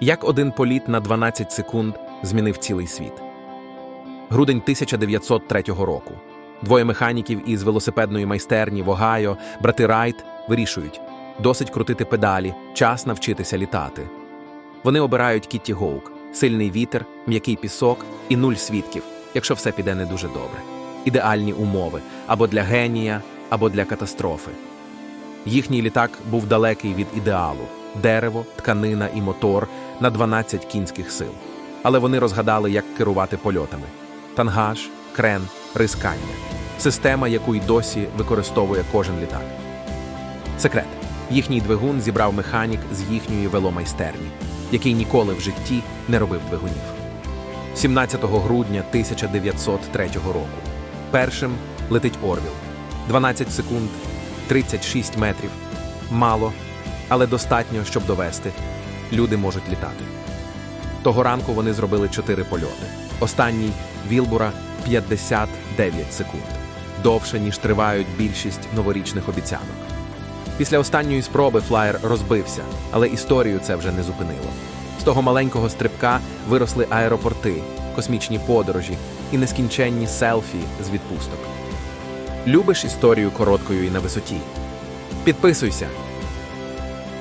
Як один політ на 12 секунд змінив цілий світ. Грудень 1903 року. Двоє механіків із велосипедної майстерні в Огайо, брати Райт, вирішують досить крутити педалі, час навчитися літати. Вони обирають Кітті Гоук, сильний вітер, м'який пісок і нуль свідків, якщо все піде не дуже добре. Ідеальні умови або для генія, або для катастрофи. Їхній літак був далекий від ідеалу дерево, тканина і мотор на 12 кінських сил. Але вони розгадали, як керувати польотами: тангаж, крен, рискання система, яку й досі використовує кожен літак. Секрет: їхній двигун зібрав механік з їхньої веломайстерні, який ніколи в житті не робив двигунів. 17 грудня 1903 року. Першим летить Орвіл. 12 секунд, 36 метрів. Мало, але достатньо, щоб довести. Люди можуть літати. Того ранку вони зробили чотири польоти. Останній Вілбура 59 секунд. Довше, ніж тривають більшість новорічних обіцянок. Після останньої спроби флаєр розбився, але історію це вже не зупинило. З того маленького стрибка виросли аеропорти, космічні подорожі і нескінченні селфі з відпусток. Любиш історію короткою і на висоті? Підписуйся,